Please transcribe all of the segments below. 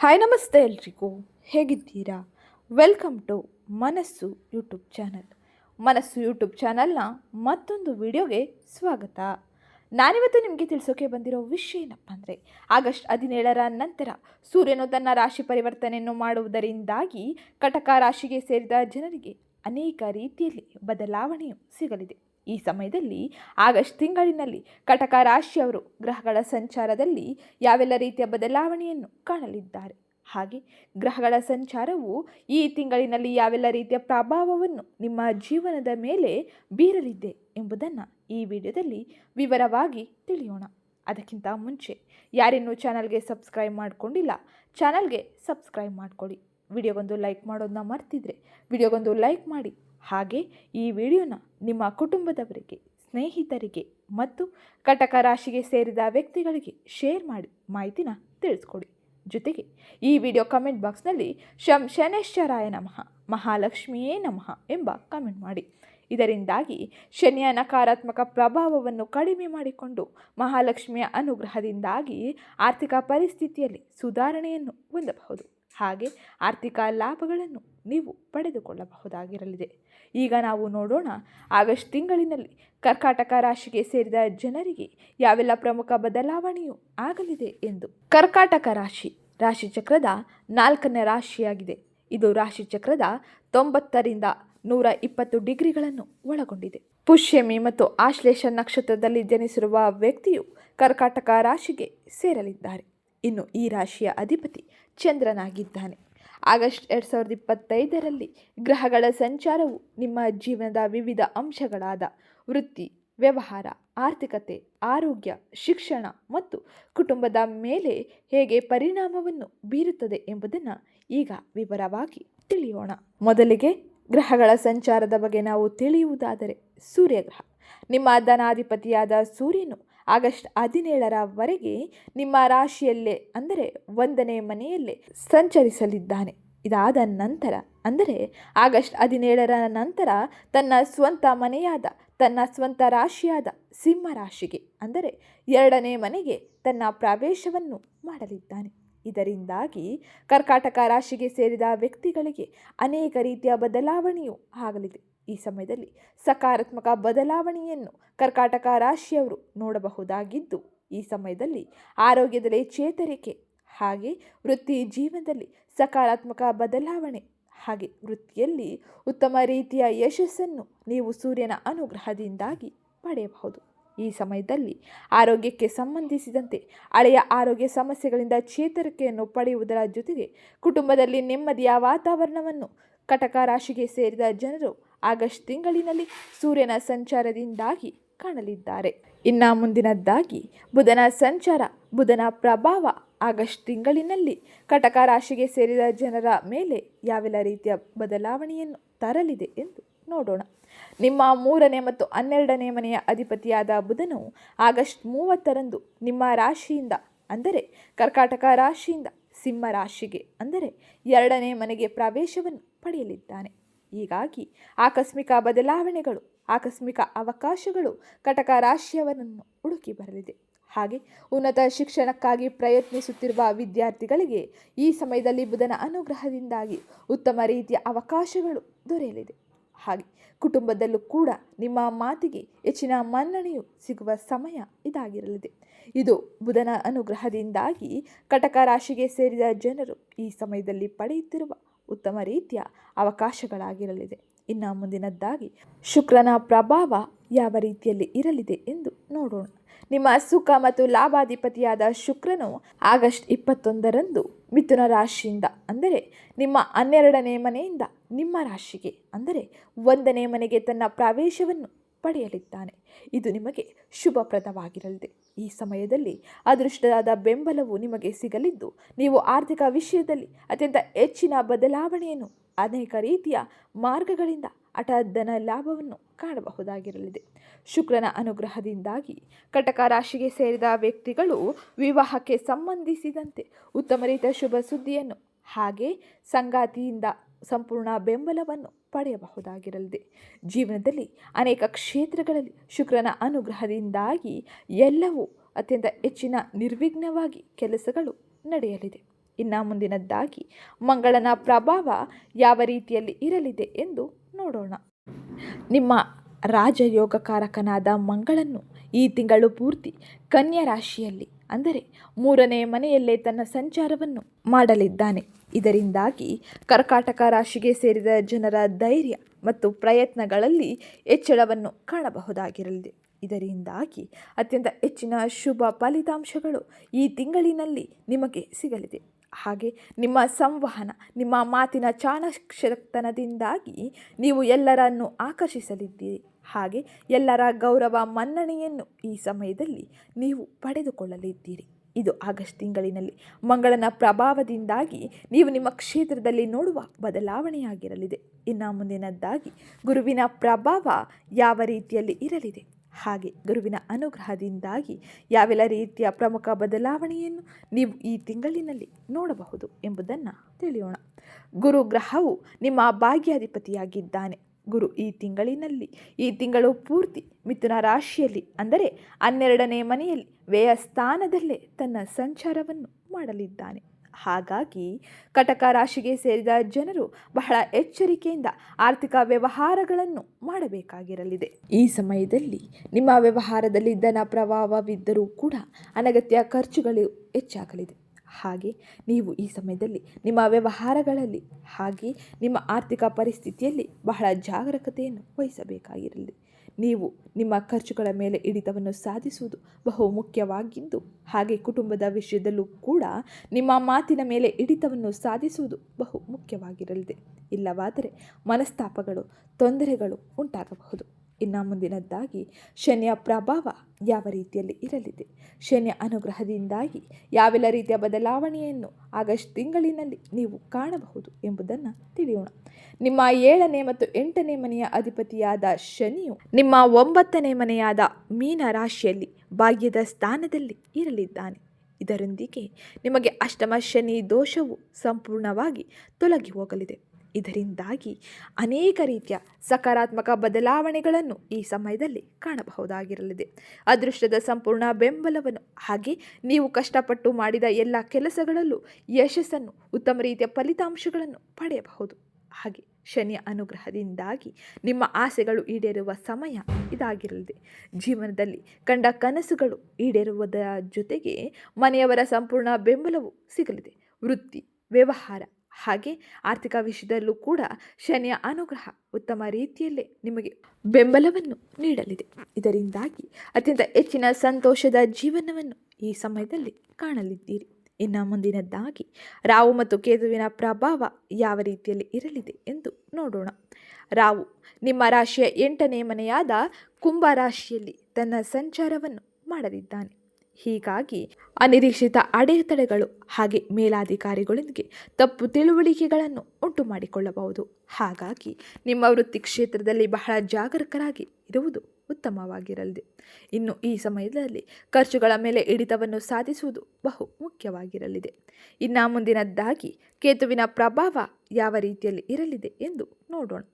Hi, ನಮಸ್ತೆ ಎಲ್ರಿಗೂ. ಹೇಗಿದ್ದೀರಾ? Welcome to Manassu YouTube channel Manassu YouTube ಚಾನಲ್ನ ಮತ್ತೊಂದು ವಿಡಿಯೋಗೆ ಸ್ವಾಗತ. ನಾನಿವತ್ತು ನಿಮಗೆ ತಿಳಿಸೋಕೆ ಬಂದಿರೋ ವಿಷಯ ಏನಪ್ಪ ಅಂದರೆ, ಆಗಸ್ಟ್ ಹದಿನೇಳರ ನಂತರ ಸೂರ್ಯನು ತನ್ನ ರಾಶಿ ಪರಿವರ್ತನೆಯನ್ನು ಮಾಡುವುದರಿಂದಾಗಿ ಕಟಕ ರಾಶಿಗೆ ಸೇರಿದ ಜನರಿಗೆ ಅನೇಕ ರೀತಿಯಲ್ಲಿ ಬದಲಾವಣೆಯು ಸಿಗಲಿದೆ. ಈ ಸಮಯದಲ್ಲಿ ಆಗಸ್ಟ್ ತಿಂಗಳಿನಲ್ಲಿ ಕಟಕ ರಾಶಿಯವರು ಗ್ರಹಗಳ ಸಂಚಾರದಲ್ಲಿ ಯಾವೆಲ್ಲ ರೀತಿಯ ಬದಲಾವಣೆಯನ್ನು ಕಾಣಲಿದ್ದಾರೆ? ಹಾಗೆ ಗ್ರಹಗಳ ಸಂಚಾರವು ಈ ತಿಂಗಳಿನಲ್ಲಿ ಯಾವೆಲ್ಲ ರೀತಿಯ ಪ್ರಭಾವವನ್ನು ನಿಮ್ಮ ಜೀವನದ ಮೇಲೆ ಬೀರಲಿದೆ ಎಂಬುದನ್ನು ಈ ವಿಡಿಯೋದಲ್ಲಿ ವಿವರವಾಗಿ ತಿಳಿಯೋಣ. ಅದಕ್ಕಿಂತ ಮುಂಚೆ ಯಾರಿನ್ನೂ ಚಾನಲ್ಗೆ ಸಬ್ಸ್ಕ್ರೈಬ್ ಮಾಡಿಕೊಂಡಿಲ್ಲ, ಚಾನಲ್ಗೆ ಸಬ್ಸ್ಕ್ರೈಬ್ ಮಾಡ್ಕೊಳ್ಳಿ. ವಿಡಿಯೋಗೊಂದು ಲೈಕ್ ಮಾಡೋದನ್ನ ಮರ್ತಿದ್ರೆ ವಿಡಿಯೋಗೊಂದು ಲೈಕ್ ಮಾಡಿ. ಹಾಗೆ ಈ ವಿಡಿಯೋನ ನಿಮ್ಮ ಕುಟುಂಬದವರಿಗೆ, ಸ್ನೇಹಿತರಿಗೆ ಮತ್ತು ಕಟಕ ರಾಶಿಗೆ ಸೇರಿದ ವ್ಯಕ್ತಿಗಳಿಗೆ ಶೇರ್ ಮಾಡಿ ಮಾಹಿತಿನ ತಿಳಿಸ್ಕೊಡಿ. ಜೊತೆಗೆ ಈ ವಿಡಿಯೋ ಕಮೆಂಟ್ ಬಾಕ್ಸ್ನಲ್ಲಿ ಶಂ ಶನೇಶ್ವರಾಯ ನಮಃ, ಮಹಾಲಕ್ಷ್ಮಿಯೇ ನಮಃ ಎಂಬ ಕಮೆಂಟ್ ಮಾಡಿ. ಇದರಿಂದಾಗಿ ಶನಿಯ ನಕಾರಾತ್ಮಕ ಪ್ರಭಾವವನ್ನು ಕಡಿಮೆ ಮಾಡಿಕೊಂಡು ಮಹಾಲಕ್ಷ್ಮಿಯ ಅನುಗ್ರಹದಿಂದಾಗಿ ಆರ್ಥಿಕ ಪರಿಸ್ಥಿತಿಯಲ್ಲಿ ಸುಧಾರಣೆಯನ್ನು ಹೊಂದಬಹುದು. ಹಾಗೆ ಆರ್ಥಿಕ ಲಾಭಗಳನ್ನು ನೀವು ಪಡೆದುಕೊಳ್ಳಬಹುದಾಗಿರಲಿದೆ. ಈಗ ನಾವು ನೋಡೋಣ ಆಗಸ್ಟ್ ತಿಂಗಳಿನಲ್ಲಿ ಕರ್ಕಾಟಕ ರಾಶಿಗೆ ಸೇರಿದ ಜನರಿಗೆ ಯಾವೆಲ್ಲ ಪ್ರಮುಖ ಬದಲಾವಣೆಯು ಆಗಲಿದೆ ಎಂದು. ಕರ್ಕಾಟಕ ರಾಶಿ ರಾಶಿಚಕ್ರದ ನಾಲ್ಕನೇ ರಾಶಿಯಾಗಿದೆ. ಇದು ರಾಶಿಚಕ್ರದ ತೊಂಬತ್ತರಿಂದ ನೂರ ಇಪ್ಪತ್ತು ಡಿಗ್ರಿಗಳನ್ನು ಒಳಗೊಂಡಿದೆ. ಪುಷ್ಯಮಿ ಮತ್ತು ಆಶ್ಲೇಷ ನಕ್ಷತ್ರದಲ್ಲಿ ಜನಿಸಿರುವ ವ್ಯಕ್ತಿಯು ಕರ್ಕಾಟಕ ರಾಶಿಗೆ ಸೇರಲಿದ್ದಾರೆ. ಇನ್ನು ಈ ರಾಶಿಯ ಅಧಿಪತಿ ಚಂದ್ರನಾಗಿದ್ದಾನೆ. ಆಗಸ್ಟ್ ಎರಡು ಸಾವಿರದ ಇಪ್ಪತ್ತೈದರಲ್ಲಿ ಗ್ರಹಗಳ ಸಂಚಾರವು ನಿಮ್ಮ ಜೀವನದ ವಿವಿಧ ಅಂಶಗಳಾದ ವೃತ್ತಿ, ವ್ಯವಹಾರ, ಆರ್ಥಿಕತೆ, ಆರೋಗ್ಯ, ಶಿಕ್ಷಣ ಮತ್ತು ಕುಟುಂಬದ ಮೇಲೆ ಹೇಗೆ ಪರಿಣಾಮವನ್ನು ಬೀರುತ್ತದೆ ಎಂಬುದನ್ನು ಈಗ ವಿವರವಾಗಿ ತಿಳಿಯೋಣ. ಮೊದಲಿಗೆ ಗ್ರಹಗಳ ಸಂಚಾರದ ಬಗ್ಗೆ ನಾವು ತಿಳಿಯುವುದಾದರೆ ಸೂರ್ಯಗ್ರಹ ನಿಮ್ಮ ಧನಾಧಿಪತಿಯಾದ ಸೂರ್ಯನು ಆಗಸ್ಟ್ ಹದಿನೇಳರವರೆಗೆ ನಿಮ್ಮ ರಾಶಿಯಲ್ಲೇ, ಅಂದರೆ ಒಂದನೇ ಮನೆಯಲ್ಲೇ ಸಂಚರಿಸಲಿದ್ದಾನೆ. ಇದಾದ ನಂತರ, ಅಂದರೆ ಆಗಸ್ಟ್ ಹದಿನೇಳರ ನಂತರ ತನ್ನ ಸ್ವಂತ ಮನೆಯಾದ, ತನ್ನ ಸ್ವಂತ ರಾಶಿಯಾದ ಸಿಂಹ ರಾಶಿಗೆ, ಅಂದರೆ ಎರಡನೇ ಮನೆಗೆ ತನ್ನ ಪ್ರವೇಶವನ್ನು ಮಾಡಲಿದ್ದಾನೆ. ಇದರಿಂದಾಗಿ ಕರ್ಕಾಟಕ ರಾಶಿಗೆ ಸೇರಿದ ವ್ಯಕ್ತಿಗಳಿಗೆ ಅನೇಕ ರೀತಿಯ ಬದಲಾವಣೆಯೂ ಆಗಲಿದೆ. ಈ ಸಮಯದಲ್ಲಿ ಸಕಾರಾತ್ಮಕ ಬದಲಾವಣೆಯನ್ನು ಕರ್ಕಾಟಕ ರಾಶಿಯವರು ನೋಡಬಹುದಾಗಿದ್ದು, ಈ ಸಮಯದಲ್ಲಿ ಆರೋಗ್ಯದಲ್ಲಿ ಚೇತರಿಕೆ ಹಾಗೆ ವೃತ್ತಿ ಜೀವನದಲ್ಲಿ ಸಕಾರಾತ್ಮಕ ಬದಲಾವಣೆ ಹಾಗೆ ವೃತ್ತಿಯಲ್ಲಿ ಉತ್ತಮ ರೀತಿಯ ಯಶಸ್ಸನ್ನು ನೀವು ಸೂರ್ಯನ ಅನುಗ್ರಹದಿಂದಾಗಿ ಪಡೆಯಬಹುದು. ಈ ಸಮಯದಲ್ಲಿ ಆರೋಗ್ಯಕ್ಕೆ ಸಂಬಂಧಿಸಿದಂತೆ ಹಳೆಯ ಆರೋಗ್ಯ ಸಮಸ್ಯೆಗಳಿಂದ ಚೇತರಿಕೆಯನ್ನು ಪಡೆಯುವುದರ ಜೊತೆಗೆ ಕುಟುಂಬದಲ್ಲಿ ನೆಮ್ಮದಿಯ ವಾತಾವರಣವನ್ನು ಕಟಕ ರಾಶಿಗೆ ಸೇರಿದ ಜನರು ಆಗಸ್ಟ್ ತಿಂಗಳಿನಲ್ಲಿ ಸೂರ್ಯನ ಸಂಚಾರದಿಂದಾಗಿ ಕಾಣಲಿದ್ದಾರೆ. ಇನ್ನು ಮುಂದಿನದ್ದಾಗಿ, ಬುಧನ ಸಂಚಾರ, ಬುಧನ ಪ್ರಭಾವ ಆಗಸ್ಟ್ ತಿಂಗಳಿನಲ್ಲಿ ಕಟಕ ರಾಶಿಗೆ ಸೇರಿದ ಜನರ ಮೇಲೆ ಯಾವೆಲ್ಲ ರೀತಿಯ ಬದಲಾವಣೆಯನ್ನು ತರಲಿದೆ ಎಂದು ನೋಡೋಣ. ನಿಮ್ಮ ಮೂರನೇ ಮತ್ತು ಹನ್ನೆರಡನೇ ಮನೆಯ ಅಧಿಪತಿಯಾದ ಬುಧನು ಆಗಸ್ಟ್ ಮೂವತ್ತರಂದು ನಿಮ್ಮ ರಾಶಿಯಿಂದ, ಅಂದರೆ ಕರ್ಕಾಟಕ ರಾಶಿಯಿಂದ, ಸಿಂಹ ರಾಶಿಗೆ, ಅಂದರೆ ಎರಡನೇ ಮನೆಗೆ ಪ್ರವೇಶವನ್ನು ಪಡೆಯಲಿದ್ದಾನೆ. ಹೀಗಾಗಿ ಆಕಸ್ಮಿಕ ಬದಲಾವಣೆಗಳು, ಆಕಸ್ಮಿಕ ಅವಕಾಶಗಳು ಕಟಕ ರಾಶಿಯವರನ್ನು ಹುಡುಕಿ ಬರಲಿದೆ. ಹಾಗೆ ಉನ್ನತ ಶಿಕ್ಷಣಕ್ಕಾಗಿ ಪ್ರಯತ್ನಿಸುತ್ತಿರುವ ವಿದ್ಯಾರ್ಥಿಗಳಿಗೆ ಈ ಸಮಯದಲ್ಲಿ ಬುಧನ ಅನುಗ್ರಹದಿಂದಾಗಿ ಉತ್ತಮ ರೀತಿಯ ಅವಕಾಶಗಳು ದೊರೆಯಲಿದೆ. ಹಾಗೆ ಕುಟುಂಬದಲ್ಲೂ ಕೂಡ ನಿಮ್ಮ ಮಾತಿಗೆ ಹೆಚ್ಚಿನ ಮನ್ನಣೆಯು ಸಿಗುವ ಸಮಯ ಇದಾಗಿರಲಿದೆ. ಇದು ಬುಧನ ಅನುಗ್ರಹದಿಂದಾಗಿ ಕಟಕ ರಾಶಿಗೆ ಸೇರಿದ ಜನರು ಈ ಸಮಯದಲ್ಲಿ ಪಡೆಯುತ್ತಿರುವ ಉತ್ತಮ ರೀತಿಯ ಅವಕಾಶಗಳಾಗಿರಲಿದೆ. ಇನ್ನು ಮುಂದಿನದ್ದಾಗಿ, ಶುಕ್ರನ ಪ್ರಭಾವ ಯಾವ ರೀತಿಯಲ್ಲಿ ಇರಲಿದೆ ಎಂದು ನೋಡೋಣ. ನಿಮ್ಮ ಸುಖ ಮತ್ತು ಲಾಭಾಧಿಪತಿಯಾದ ಶುಕ್ರನು ಆಗಸ್ಟ್ ಇಪ್ಪತ್ತೊಂದರಂದು ಮಿಥುನ ರಾಶಿಯಿಂದ, ಅಂದರೆ ನಿಮ್ಮ ಹನ್ನೆರಡನೇ ಮನೆಯಿಂದ ನಿಮ್ಮ ರಾಶಿಗೆ, ಅಂದರೆ ಒಂದನೇ ಮನೆಗೆ ತನ್ನ ಪ್ರವೇಶವನ್ನು ಪಡೆಯಲಿದ್ದಾನೆ. ಇದು ನಿಮಗೆ ಶುಭಪ್ರದವಾಗಿರಲಿದೆ. ಈ ಸಮಯದಲ್ಲಿ ಅದೃಷ್ಟದಾದ ಬೆಂಬಲವು ನಿಮಗೆ ಸಿಗಲಿದ್ದು, ನೀವು ಆರ್ಥಿಕ ವಿಷಯದಲ್ಲಿ ಅತ್ಯಂತ ಹೆಚ್ಚಿನ ಬದಲಾವಣೆಯನ್ನು ಅನೇಕ ರೀತಿಯ ಮಾರ್ಗಗಳಿಂದ ಹಠಾಧನ ಲಾಭವನ್ನು ಕಾಣಬಹುದಾಗಿರಲಿದೆ. ಶುಕ್ರನ ಅನುಗ್ರಹದಿಂದಾಗಿ ಕಟಕ ರಾಶಿಗೆ ಸೇರಿದ ವ್ಯಕ್ತಿಗಳು ವಿವಾಹಕ್ಕೆ ಸಂಬಂಧಿಸಿದಂತೆ ಉತ್ತಮ ರೀತಿಯ ಶುಭ ಸುದ್ದಿಯನ್ನು ಹಾಗೆ ಸಂಗಾತಿಯಿಂದ ಸಂಪೂರ್ಣ ಬೆಂಬಲವನ್ನು ಪಡೆಯಬಹುದಾಗಿರಲಿದೆ. ಜೀವನದಲ್ಲಿ ಅನೇಕ ಕ್ಷೇತ್ರಗಳಲ್ಲಿ ಶುಕ್ರನ ಅನುಗ್ರಹದಿಂದಾಗಿ ಎಲ್ಲವೂ ಅತ್ಯಂತ ಹೆಚ್ಚಿನ ನಿರ್ವಿಘ್ನವಾಗಿ ಕೆಲಸಗಳು ನಡೆಯಲಿದೆ. ಇನ್ನು ಮುಂದಿನದ್ದಾಗಿ, ಮಂಗಳನ ಪ್ರಭಾವ ಯಾವ ರೀತಿಯಲ್ಲಿ ಇರಲಿದೆ ಎಂದು ನೋಡೋಣ. ನಿಮ್ಮ ರಾಜಯೋಗಕಾರಕನಾದ ಮಂಗಳನ್ನು ಈ ತಿಂಗಳು ಪೂರ್ತಿ ಕನ್ಯಾ ರಾಶಿಯಲ್ಲಿ ಅಂದರೆ ಮೂರನೇ ಮನೆಯಲ್ಲೇ ತನ್ನ ಸಂಚಾರವನ್ನು ಮಾಡಲಿದ್ದಾನೆ. ಇದರಿಂದಾಗಿ ಕರ್ಕಾಟಕ ರಾಶಿಗೆ ಸೇರಿದ ಜನರ ಧೈರ್ಯ ಮತ್ತು ಪ್ರಯತ್ನಗಳಲ್ಲಿ ಹೆಚ್ಚಳವನ್ನು ಕಾಣಬಹುದಾಗಿರಲಿದೆ. ಇದರಿಂದಾಗಿ ಅತ್ಯಂತ ಹೆಚ್ಚಿನ ಶುಭ ಫಲಿತಾಂಶಗಳು ಈ ತಿಂಗಳಿನಲ್ಲಿ ನಿಮಗೆ ಸಿಗಲಿದೆ. ಹಾಗೆ ನಿಮ್ಮ ಸಂವಹನ, ನಿಮ್ಮ ಮಾತಿನ ಚಾಣಕ್ಷತನದಿಂದಾಗಿ ನೀವು ಎಲ್ಲರನ್ನು ಆಕರ್ಷಿಸಲಿದ್ದೀರಿ. ಹಾಗೆ ಎಲ್ಲರ ಗೌರವ ಮನ್ನಣೆಯನ್ನು ಈ ಸಮಯದಲ್ಲಿ ನೀವು ಪಡೆದುಕೊಳ್ಳಲಿದ್ದೀರಿ. ಇದು ಆಗಸ್ಟ್ ತಿಂಗಳಿನಲ್ಲಿ. ಮಂಗಳನ ಪ್ರಭಾವದಿಂದಾಗಿ ನೀವು ನಿಮ್ಮ ಕ್ಷೇತ್ರದಲ್ಲಿ ನೋಡುವ ಬದಲಾವಣೆಯಾಗಿರಲಿದೆ. ಇನ್ನು ಮುಂದಿನದ್ದಾಗಿ, ಗುರುವಿನ ಪ್ರಭಾವ ಯಾವ ರೀತಿಯಲ್ಲಿ ಇರಲಿದೆ? ಹಾಗೆ ಗುರುವಿನ ಅನುಗ್ರಹದಿಂದಾಗಿ ಯಾವೆಲ್ಲ ರೀತಿಯ ಪ್ರಮುಖ ಬದಲಾವಣೆಯನ್ನು ನೀವು ಈ ತಿಂಗಳಿನಲ್ಲಿ ನೋಡಬಹುದು ಎಂಬುದನ್ನು ತಿಳಿಯೋಣ. ಗುರುಗ್ರಹವು ನಿಮ್ಮ ಭಾಗ್ಯಾಧಿಪತಿಯಾಗಿದ್ದಾನೆ. ಗುರು ಈ ತಿಂಗಳಿನಲ್ಲಿ, ಈ ತಿಂಗಳು ಪೂರ್ತಿ ಮಿಥುನ ರಾಶಿಯಲ್ಲಿ, ಅಂದರೆ ಹನ್ನೆರಡನೇ ಮನೆಯಲ್ಲಿ ವ್ಯಯ ಸ್ಥಾನದಲ್ಲೇ ತನ್ನ ಸಂಚಾರವನ್ನು ಮಾಡಲಿದ್ದಾನೆ. ಹಾಗಾಗಿ ಕಟಕ ರಾಶಿಗೆ ಸೇರಿದ ಜನರು ಬಹಳ ಎಚ್ಚರಿಕೆಯಿಂದ ಆರ್ಥಿಕ ವ್ಯವಹಾರಗಳನ್ನು ಮಾಡಬೇಕಾಗಿರಲಿದೆ. ಈ ಸಮಯದಲ್ಲಿ ನಿಮ್ಮ ವ್ಯವಹಾರದಲ್ಲಿ ಧನ ಪ್ರಭಾವವಿದ್ದರೂ ಕೂಡ ಅನಗತ್ಯ ಖರ್ಚುಗಳು ಹೆಚ್ಚಾಗಲಿದೆ. ಹಾಗೆ ನೀವು ಈ ಸಮಯದಲ್ಲಿ ನಿಮ್ಮ ವ್ಯವಹಾರಗಳಲ್ಲಿ ಹಾಗೆ ನಿಮ್ಮ ಆರ್ಥಿಕ ಪರಿಸ್ಥಿತಿಯಲ್ಲಿ ಬಹಳ ಜಾಗರೂಕತೆಯನ್ನು ವಹಿಸಬೇಕಾಗಿರಲಿ. ನೀವು ನಿಮ್ಮ ಖರ್ಚುಗಳ ಮೇಲೆ ಹಿಡಿತವನ್ನು ಸಾಧಿಸುವುದು ಬಹು ಮುಖ್ಯವಾಗಿದ್ದು, ಹಾಗೆ ಕುಟುಂಬದ ವಿಷಯದಲ್ಲೂ ಕೂಡ ನಿಮ್ಮ ಮಾತಿನ ಮೇಲೆ ಹಿಡಿತವನ್ನು ಸಾಧಿಸುವುದು ಬಹು ಮುಖ್ಯವಾಗಿರಲಿದೆ. ಇಲ್ಲವಾದರೆ ಮನಸ್ತಾಪಗಳು, ತೊಂದರೆಗಳು ಉಂಟಾಗಬಹುದು. ಇನ್ನು ಮುಂದಿನದ್ದಾಗಿ ಶನಿಯ ಪ್ರಭಾವ ಯಾವ ರೀತಿಯಲ್ಲಿ ಇರಲಿದೆ? ಶನಿಯ ಅನುಗ್ರಹದಿಂದಾಗಿ ಯಾವೆಲ್ಲ ರೀತಿಯ ಬದಲಾವಣೆಯನ್ನು ಆಗಸ್ಟ್ ತಿಂಗಳಿನಲ್ಲಿ ನೀವು ಕಾಣಬಹುದು ಎಂಬುದನ್ನು ತಿಳಿಯೋಣ. ನಿಮ್ಮ ಏಳನೇ ಮತ್ತು ಎಂಟನೇ ಮನೆಯ ಅಧಿಪತಿಯಾದ ಶನಿಯು ನಿಮ್ಮ ಒಂಬತ್ತನೇ ಮನೆಯಾದ ಮೀನ ರಾಶಿಯಲ್ಲಿ ಭಾಗ್ಯದ ಸ್ಥಾನದಲ್ಲಿ ಇರಲಿದ್ದಾನೆ. ಇದರೊಂದಿಗೆ ನಿಮಗೆ ಅಷ್ಟಮ ಶನಿ ದೋಷವು ಸಂಪೂರ್ಣವಾಗಿ ತೊಲಗಿ ಹೋಗಲಿದೆ. ಇದರಿಂದಾಗಿ ಅನೇಕ ರೀತಿಯ ಸಕಾರಾತ್ಮಕ ಬದಲಾವಣೆಗಳನ್ನು ಈ ಸಮಯದಲ್ಲಿ ಕಾಣಬಹುದಾಗಿರಲಿದೆ. ಅದೃಷ್ಟದ ಸಂಪೂರ್ಣ ಬೆಂಬಲವನ್ನು ಹಾಗೆ ನೀವು ಕಷ್ಟಪಟ್ಟು ಮಾಡಿದ ಎಲ್ಲ ಕೆಲಸಗಳಲ್ಲೂ ಯಶಸ್ಸನ್ನು, ಉತ್ತಮ ರೀತಿಯ ಫಲಿತಾಂಶಗಳನ್ನು ಪಡೆಯಬಹುದು. ಹಾಗೆ ಶನಿಯ ಅನುಗ್ರಹದಿಂದಾಗಿ ನಿಮ್ಮ ಆಸೆಗಳು ಈಡೇರುವ ಸಮಯ ಇದಾಗಿರಲಿದೆ. ಜೀವನದಲ್ಲಿ ಕಂಡ ಕನಸುಗಳು ಈಡೇರುವುದರ ಜೊತೆಗೆ ಮನೆಯವರ ಸಂಪೂರ್ಣ ಬೆಂಬಲವು ಸಿಗಲಿದೆ. ವೃತ್ತಿ, ವ್ಯವಹಾರ ಹಾಗೆ ಆರ್ಥಿಕ ವಿಷಯದಲ್ಲೂ ಕೂಡ ಶನಿಯ ಅನುಗ್ರಹ ಉತ್ತಮ ರೀತಿಯಲ್ಲೇ ನಿಮಗೆ ಬೆಂಬಲವನ್ನು ನೀಡಲಿದೆ. ಇದರಿಂದಾಗಿ ಅತ್ಯಂತ ಹೆಚ್ಚಿನ ಸಂತೋಷದ ಜೀವನವನ್ನು ಈ ಸಮಯದಲ್ಲಿ ಕಾಣಲಿದ್ದೀರಿ. ಇನ್ನು ಮುಂದಿನದ್ದಾಗಿ ರಾವು ಮತ್ತು ಕೇತುವಿನ ಪ್ರಭಾವ ಯಾವ ರೀತಿಯಲ್ಲಿ ಇರಲಿದೆ ಎಂದು ನೋಡೋಣ. ರಾವು ನಿಮ್ಮ ರಾಶಿಯ ಎಂಟನೇ ಮನೆಯಾದ ಕುಂಭ ರಾಶಿಯಲ್ಲಿ ತನ್ನ ಸಂಚಾರವನ್ನು ಮಾಡಲಿದ್ದಾನೆ. ಹೀಗಾಗಿ ಅನಿರೀಕ್ಷಿತ ಅಡೆತಡೆಗಳು ಹಾಗೆ ಮೇಲಾಧಿಕಾರಿಗಳೊಂದಿಗೆ ತಪ್ಪು ತಿಳುವಳಿಕೆಗಳನ್ನು ಉಂಟು ಮಾಡಿಕೊಳ್ಳಬಹುದು ಹಾಗಾಗಿ ನಿಮ್ಮ ವೃತ್ತಿ ಕ್ಷೇತ್ರದಲ್ಲಿ ಬಹಳ ಜಾಗರೂಕರಾಗಿ ಇರುವುದು ಉತ್ತಮವಾಗಿರಲಿದೆ. ಇನ್ನು ಈ ಸಮಯದಲ್ಲಿ ಖರ್ಚುಗಳ ಮೇಲೆ ಹಿಡಿತವನ್ನು ಸಾಧಿಸುವುದು ಬಹು ಮುಖ್ಯವಾಗಿರಲಿದೆ. ಇನ್ನು ಮುಂದಿನದ್ದಾಗಿ ಕೇತುವಿನ ಪ್ರಭಾವ ಯಾವ ರೀತಿಯಲ್ಲಿ ಇರಲಿದೆ ಎಂದು ನೋಡೋಣ.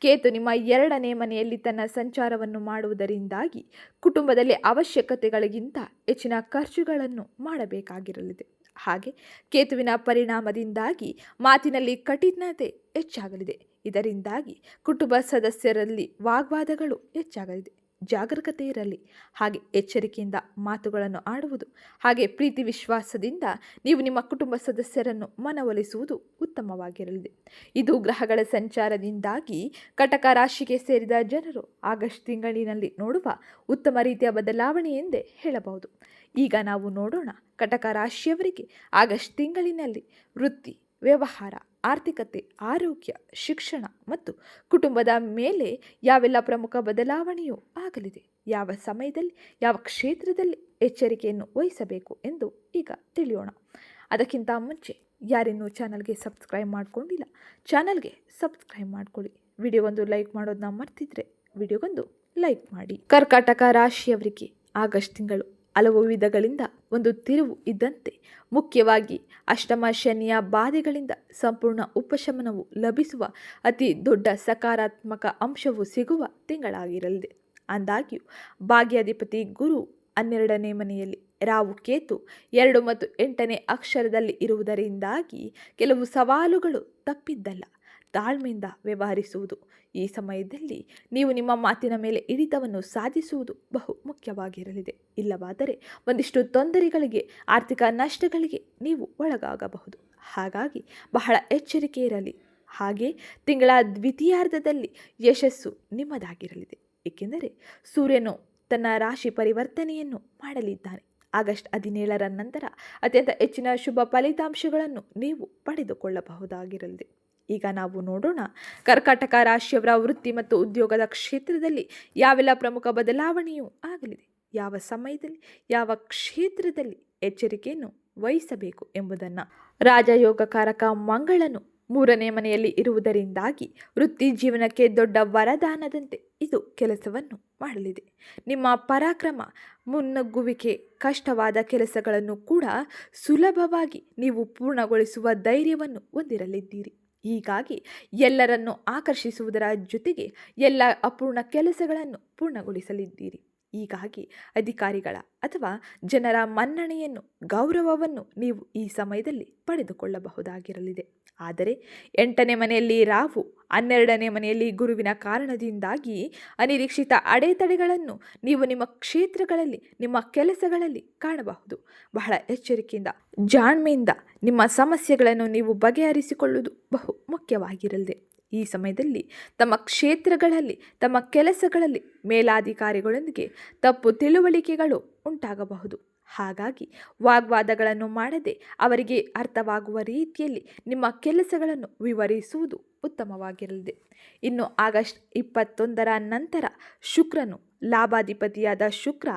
ಕೇತು ನಿಮ್ಮ ಎರಡನೇ ಮನೆಯಲ್ಲಿ ತನ್ನ ಸಂಚಾರವನ್ನು ಮಾಡುವುದರಿಂದಾಗಿ ಕುಟುಂಬದಲ್ಲಿ ಅವಶ್ಯಕತೆಗಳಿಗಿಂತ ಹೆಚ್ಚಿನ ಖರ್ಚುಗಳನ್ನು ಮಾಡಬೇಕಾಗಿರಲಿದೆ. ಹಾಗೆ ಕೇತುವಿನ ಪರಿಣಾಮದಿಂದಾಗಿ ಮಾತಿನಲ್ಲಿ ಕಠಿಣತೆ ಹೆಚ್ಚಾಗಲಿದೆ. ಇದರಿಂದಾಗಿ ಕುಟುಂಬ ಸದಸ್ಯರಲ್ಲಿ ವಾಗ್ವಾದಗಳು ಹೆಚ್ಚಾಗಲಿದೆ. ಜಾಗರೂಕತೆ ಇರಲಿ. ಹಾಗೆ ಎಚ್ಚರಿಕೆಯಿಂದ ಮಾತುಗಳನ್ನು ಆಡುವುದು. ಹಾಗೆ ಪ್ರೀತಿ ವಿಶ್ವಾಸದಿಂದ ನೀವು ನಿಮ್ಮ ಕುಟುಂಬ ಸದಸ್ಯರನ್ನು ಮನವೊಲಿಸುವುದು ಉತ್ತಮವಾಗಿರಲಿದೆ. ಇದು ಗ್ರಹಗಳ ಸಂಚಾರದಿಂದಾಗಿ ಕಟಕ ರಾಶಿಗೆ ಸೇರಿದ ಜನರು ಆಗಸ್ಟ್ ತಿಂಗಳಿನಲ್ಲಿ ನೋಡುವ ಉತ್ತಮ ರೀತಿಯ ಬದಲಾವಣೆ ಎಂದೇ ಹೇಳಬಹುದು. ಈಗ ನಾವು ನೋಡೋಣ ಕಟಕ ರಾಶಿಯವರಿಗೆ ಆಗಸ್ಟ್ ತಿಂಗಳಿನಲ್ಲಿ ವೃತ್ತಿ, ವ್ಯವಹಾರ ಆರ್ಥಿಕತೆ, ಆರೋಗ್ಯ, ಶಿಕ್ಷಣ ಮತ್ತು ಕುಟುಂಬದ ಮೇಲೆ ಯಾವೆಲ್ಲ ಪ್ರಮುಖ ಬದಲಾವಣೆಯೂ ಆಗಲಿದೆ, ಯಾವ ಸಮಯದಲ್ಲಿ, ಯಾವ ಕ್ಷೇತ್ರದಲ್ಲಿ ಎಚ್ಚರಿಕೆಯನ್ನು ವಹಿಸಬೇಕು ಎಂದು ಈಗ ತಿಳಿಯೋಣ. ಅದಕ್ಕಿಂತ ಮುಂಚೆ ಯಾರಿನ್ನೂ ಚಾನಲ್ಗೆ ಸಬ್ಸ್ಕ್ರೈಬ್ ಮಾಡಿಕೊಂಡಿಲ್ಲ, ಚಾನಲ್ಗೆ ಸಬ್ಸ್ಕ್ರೈಬ್ ಮಾಡ್ಕೊಳ್ಳಿ. ವಿಡಿಯೋಗೊಂದು ಲೈಕ್ ಮಾಡೋದನ್ನ ಮರ್ತಿದ್ರೆ ವಿಡಿಯೋಗೊಂದು ಲೈಕ್ ಮಾಡಿ. ಕರ್ಕಾಟಕ ರಾಶಿಯವರಿಗೆ ಆಗಸ್ಟ್ ತಿಂಗಳು ಹಲವು ವಿಧಗಳಿಂದ ಒಂದು ತಿರುವು ಇದ್ದಂತೆ. ಮುಖ್ಯವಾಗಿ ಅಷ್ಟಮ ಶನಿಯ ಬಾಧೆಗಳಿಂದ ಸಂಪೂರ್ಣ ಉಪಶಮನವು ಲಭಿಸುವ ಅತಿ ದೊಡ್ಡ ಸಕಾರಾತ್ಮಕ ಅಂಶವು ಸಿಗುವ ತಿಂಗಳಾಗಿರಲಿದೆ. ಅಂದಾಗ್ಯೂ, ಭಾಗ್ಯಾಧಿಪತಿ ಗುರು ಹನ್ನೆರಡನೇ ಮನೆಯಲ್ಲಿ ರಾವು ಕೇತು ಎರಡು ಮತ್ತು ಎಂಟನೇ ಅಕ್ಷರದಲ್ಲಿ ಇರುವುದರಿಂದಾಗಿ ಕೆಲವು ಸವಾಲುಗಳು ತಪ್ಪಿದ್ದಲ್ಲ. ತಾಳ್ಮೆಯಿಂದ ವ್ಯವಹರಿಸುವುದು. ಈ ಸಮಯದಲ್ಲಿ ನೀವು ನಿಮ್ಮ ಮಾತಿನ ಮೇಲೆ ಹಿಡಿತವನ್ನು ಸಾಧಿಸುವುದು ಬಹು ಮುಖ್ಯವಾಗಿರಲಿದೆ. ಇಲ್ಲವಾದರೆ ಒಂದಿಷ್ಟು ತೊಂದರೆಗಳಿಗೆ, ಆರ್ಥಿಕ ನಷ್ಟಗಳಿಗೆ ನೀವು ಒಳಗಾಗಬಹುದು. ಹಾಗಾಗಿ ಬಹಳ ಎಚ್ಚರಿಕೆ ಇರಲಿ. ಹಾಗೆ ತಿಂಗಳ ದ್ವಿತೀಯಾರ್ಧದಲ್ಲಿ ಯಶಸ್ಸು ನಿಮ್ಮದಾಗಿರಲಿದೆ. ಏಕೆಂದರೆ ಸೂರ್ಯನು ತನ್ನ ರಾಶಿ ಪರಿವರ್ತನೆಯನ್ನು ಮಾಡಲಿದ್ದಾನೆ. ಆಗಸ್ಟ್ ಹದಿನೇಳರ ನಂತರ ಅತ್ಯಂತ ಹೆಚ್ಚಿನ ಶುಭ ಫಲಿತಾಂಶಗಳನ್ನು ನೀವು ಪಡೆದುಕೊಳ್ಳಬಹುದಾಗಿರಲಿದೆ. ಈಗ ನಾವು ನೋಡೋಣ. ಕರ್ಕಾಟಕ ರಾಶಿಯವರ ವೃತ್ತಿ ಮತ್ತು ಉದ್ಯೋಗದ ಕ್ಷೇತ್ರದಲ್ಲಿ ಯಾವೆಲ್ಲ ಪ್ರಮುಖ ಬದಲಾವಣೆಯೂ ಆಗಲಿದೆ. ಯಾವ ಸಮಯದಲ್ಲಿ, ಯಾವ ಕ್ಷೇತ್ರದಲ್ಲಿ ಎಚ್ಚರಿಕೆಯನ್ನು ವಹಿಸಬೇಕು ಎಂಬುದನ್ನು ರಾಜಯೋಗಕಾರಕ ಮಂಗಳನು ಮೂರನೇ ಮನೆಯಲ್ಲಿ ಇರುವುದರಿಂದಾಗಿ ವೃತ್ತಿ ಜೀವನಕ್ಕೆ ದೊಡ್ಡ ವರದಾನದಂತೆ ಇದು ಕೆಲಸವನ್ನು ಮಾಡಲಿದೆ. ನಿಮ್ಮ ಪರಾಕ್ರಮ, ಮುನ್ನುಗ್ಗುವಿಕೆ, ಕಷ್ಟವಾದ ಕೆಲಸಗಳನ್ನು ಕೂಡ ಸುಲಭವಾಗಿ ನೀವು ಪೂರ್ಣಗೊಳಿಸುವ ಧೈರ್ಯವನ್ನು ಹೊಂದಿರಲಿದ್ದೀರಿ. ಹೀಗಾಗಿ ಎಲ್ಲರನ್ನು ಆಕರ್ಷಿಸುವುದರ ಜೊತೆಗೆ ಎಲ್ಲ ಅಪೂರ್ಣ ಕೆಲಸಗಳನ್ನು ಪೂರ್ಣಗೊಳಿಸಲಿದ್ದೀರಿ. ಹೀಗಾಗಿ ಅಧಿಕಾರಿಗಳ ಅಥವಾ ಜನರ ಮನ್ನಣೆಯನ್ನು, ಗೌರವವನ್ನು ನೀವು ಈ ಸಮಯದಲ್ಲಿ ಪಡೆದುಕೊಳ್ಳಬಹುದಾಗಿರಲಿದೆ. ಆದರೆ ಎಂಟನೇ ಮನೆಯಲ್ಲಿ ರಾವು ಹನ್ನೆರಡನೇ ಮನೆಯಲ್ಲಿ ಗುರುವಿನ ಕಾರಣದಿಂದಾಗಿ ಅನಿರೀಕ್ಷಿತ ಅಡೆತಡೆಗಳನ್ನು ನೀವು ನಿಮ್ಮ ಕ್ಷೇತ್ರಗಳಲ್ಲಿ, ನಿಮ್ಮ ಕೆಲಸಗಳಲ್ಲಿ ಕಾಣಬಹುದು. ಬಹಳ ಎಚ್ಚರಿಕೆಯಿಂದ, ಜಾಣ್ಮೆಯಿಂದ ನಿಮ್ಮ ಸಮಸ್ಯೆಗಳನ್ನು ನೀವು ಬಗೆಹರಿಸಿಕೊಳ್ಳುವುದು ಬಹು ಮುಖ್ಯವಾಗಿರಲಿದೆ. ಈ ಸಮಯದಲ್ಲಿ ತಮ್ಮ ಕ್ಷೇತ್ರಗಳಲ್ಲಿ, ತಮ್ಮ ಕೆಲಸಗಳಲ್ಲಿ ಮೇಲಾಧಿಕಾರಿಗಳೊಂದಿಗೆ ತಪ್ಪು ತಿಳುವಳಿಕೆಗಳು ಉಂಟಾಗಬಹುದು. ಹಾಗಾಗಿ ವಾಗ್ವಾದಗಳನ್ನು ಮಾಡದೆ ಅವರಿಗೆ ಅರ್ಥವಾಗುವ ರೀತಿಯಲ್ಲಿ ನಿಮ್ಮ ಕೆಲಸಗಳನ್ನು ವಿವರಿಸುವುದು ಉತ್ತಮವಾಗಿರಲಿದೆ. ಇನ್ನು ಆಗಸ್ಟ್ ಇಪ್ಪತ್ತೊಂದರ ನಂತರ ಶುಕ್ರನು ಲಾಭಾಧಿಪತಿಯಾದ ಶುಕ್ರ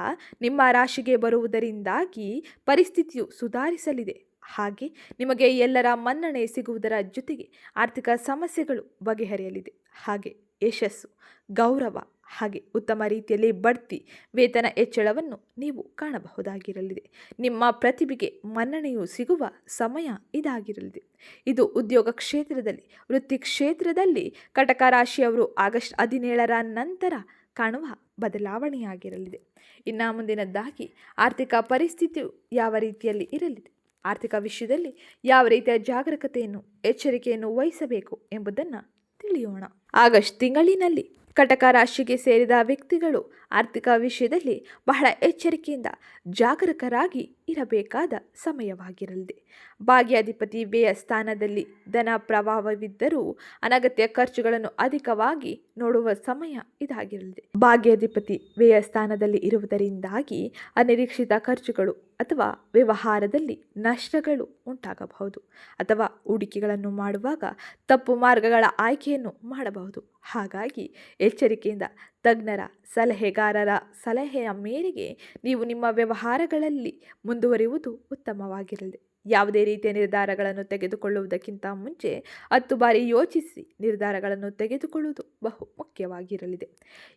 ನಿಮ್ಮ ರಾಶಿಗೆ ಬರುವುದರಿಂದಾಗಿ ಪರಿಸ್ಥಿತಿಯು ಸುಧಾರಿಸಲಿದೆ. ಹಾಗೆ ನಿಮಗೆ ಎಲ್ಲರ ಮನ್ನಣೆ ಸಿಗುವುದರ ಜೊತೆಗೆ ಆರ್ಥಿಕ ಸಮಸ್ಯೆಗಳು ಬಗೆಹರಿಯಲಿದೆ. ಹಾಗೆ ಯಶಸ್ಸು, ಗೌರವ ಹಾಗೆ ಉತ್ತಮ ರೀತಿಯಲ್ಲಿ ಬಡ್ತಿ ವೇತನ ಹೆಚ್ಚಳವನ್ನು ನೀವು ಕಾಣಬಹುದಾಗಿರಲಿದೆ. ನಿಮ್ಮ ಪ್ರತಿಭೆಗೆ ಮನ್ನಣೆಯು ಸಿಗುವ ಸಮಯ ಇದಾಗಿರಲಿದೆ. ಇದು ಉದ್ಯೋಗ ಕ್ಷೇತ್ರದಲ್ಲಿ, ವೃತ್ತಿ ಕ್ಷೇತ್ರದಲ್ಲಿ ಕಟಕ ರಾಶಿಯವರು ಆಗಸ್ಟ್ ಹದಿನೇಳರ ನಂತರ ಕಾಣುವ ಬದಲಾವಣೆಯಾಗಿರಲಿದೆ. ಇನ್ನು ಮುಂದಿನದ್ದಾಗಿ ಆರ್ಥಿಕ ಪರಿಸ್ಥಿತಿಯು ಯಾವ ರೀತಿಯಲ್ಲಿ ಇರಲಿದೆ? ಆರ್ಥಿಕ ವಿಷಯದಲ್ಲಿ ಯಾವ ರೀತಿಯ ಜಾಗರೂಕತೆಯನ್ನು, ಎಚ್ಚರಿಕೆಯನ್ನು ವಹಿಸಬೇಕು ಎಂಬುದನ್ನು ತಿಳಿಯೋಣ. ಆಗಸ್ಟ್ ತಿಂಗಳಿನಲ್ಲಿ ಕಟಕ ರಾಶಿಗೆ ಸೇರಿದ ವ್ಯಕ್ತಿಗಳು ಆರ್ಥಿಕ ವಿಷಯದಲ್ಲಿ ಬಹಳ ಎಚ್ಚರಿಕೆಯಿಂದ ಜಾಗರೂಕರಾಗಿ ಇರಬೇಕಾದ ಸಮಯವಾಗಿರಲಿದೆ. ಭಾಗ್ಯಾಧಿಪತಿ ವ್ಯಯ ಸ್ಥಾನದಲ್ಲಿ ಧನ ಪ್ರಭಾವವಿದ್ದರೂ ಅನಗತ್ಯ ಖರ್ಚುಗಳನ್ನು ಅಧಿಕವಾಗಿ ನೋಡುವ ಸಮಯ ಇದಾಗಿರಲಿದೆ. ಭಾಗ್ಯಾಧಿಪತಿ ವ್ಯಯ ಸ್ಥಾನದಲ್ಲಿ ಇರುವುದರಿಂದಾಗಿ ಅನಿರೀಕ್ಷಿತ ಖರ್ಚುಗಳು ಅಥವಾ ವ್ಯವಹಾರದಲ್ಲಿ ನಷ್ಟಗಳು ಉಂಟಾಗಬಹುದು ಅಥವಾ ಹೂಡಿಕೆಗಳನ್ನು ಮಾಡುವಾಗ ತಪ್ಪು ಮಾರ್ಗಗಳ ಆಯ್ಕೆಯನ್ನು ಮಾಡಬಹುದು. ಹಾಗಾಗಿ ಎಚ್ಚರಿಕೆಯಿಂದ ತಜ್ಞರ ಸಲಹೆಗಾರರ ಸಲಹೆಯ ಮೇರೆಗೆ ನೀವು ನಿಮ್ಮ ವ್ಯವಹಾರಗಳಲ್ಲಿ ಮುಂದುವರಿಯುವುದು ಉತ್ತಮವಾಗಿರಲಿದೆ ಯಾವುದೇ ರೀತಿಯ ನಿರ್ಧಾರಗಳನ್ನು ತೆಗೆದುಕೊಳ್ಳುವುದಕ್ಕಿಂತ ಮುಂಚೆ ಹತ್ತು ಬಾರಿ ಯೋಚಿಸಿ ನಿರ್ಧಾರಗಳನ್ನು ತೆಗೆದುಕೊಳ್ಳುವುದು ಬಹು ಮುಖ್ಯವಾಗಿರಲಿದೆ.